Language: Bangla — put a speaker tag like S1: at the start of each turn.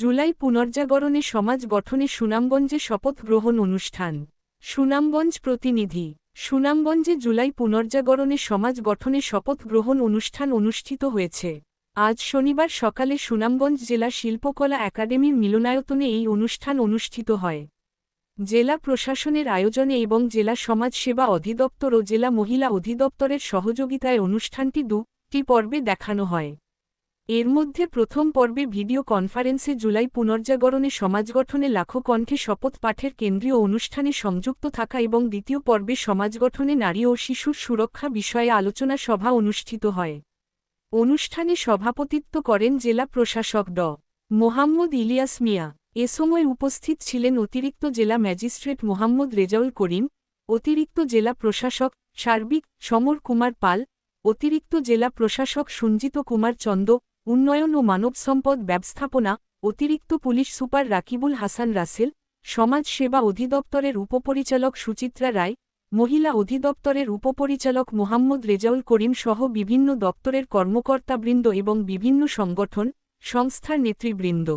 S1: জুলাই পুনর্জাগরণে সমাজ গঠনে সুনামগঞ্জে শপথ গ্রহণ অনুষ্ঠান। সুনামগঞ্জ প্রতিনিধি, সুনামগঞ্জে জুলাই পুনর্জাগরণে সমাজ গঠনে শপথ গ্রহণ অনুষ্ঠান অনুষ্ঠিত হয়েছে। আজ শনিবার সকালে সুনামগঞ্জ জেলা শিল্পকলা একাডেমির মিলনায়তনে এই অনুষ্ঠান অনুষ্ঠিত হয়। জেলা প্রশাসনের আয়োজনে এবং জেলা সমাজ সেবা অধিদপ্তর ও জেলা মহিলা অধিদপ্তরের সহযোগিতায় অনুষ্ঠানটি দুটি পর্বে দেখানো হয়। এর মধ্যে প্রথম পর্বে ভিডিও কনফারেন্সে জুলাই পুনর্জাগরণে সমাজ গঠনে লাখো কণ্ঠে শপথ পাঠের কেন্দ্রীয় অনুষ্ঠানে সংযুক্ত থাকা এবং দ্বিতীয় পর্বে সমাজ গঠনে নারী ও শিশুর সুরক্ষা বিষয়ে আলোচনা সভা অনুষ্ঠিত হয়। অনুষ্ঠানে সভাপতিত্ব করেন জেলা প্রশাসক ড। মোহাম্মদ ইলিয়াস মিয়া। এ সময় উপস্থিত ছিলেন অতিরিক্ত জেলা ম্যাজিস্ট্রেট মোহাম্মদ রেজাউল করিম, অতিরিক্ত জেলা প্রশাসক সার্বিক সমর কুমার পাল, অতিরিক্ত জেলা প্রশাসক সঞ্জিত কুমার চন্দ উন্নয়ন ও মানব সম্পদ ব্যবস্থাপনা, অতিরিক্ত police super Rakibul Hasan Russell, সমাজ সেবা অধিদপ্তরের উপপরিচালক সুচিত্রা রায়, মহিলা অধিদপ্তরের উপপরিচালক মোহাম্মদ রেজাউল করিম সহ বিভিন্ন দপ্তরের কর্মকর্তাবৃন্দ এবং বিভিন্ন সংগঠন, সংস্থার নেতৃবৃন্দ।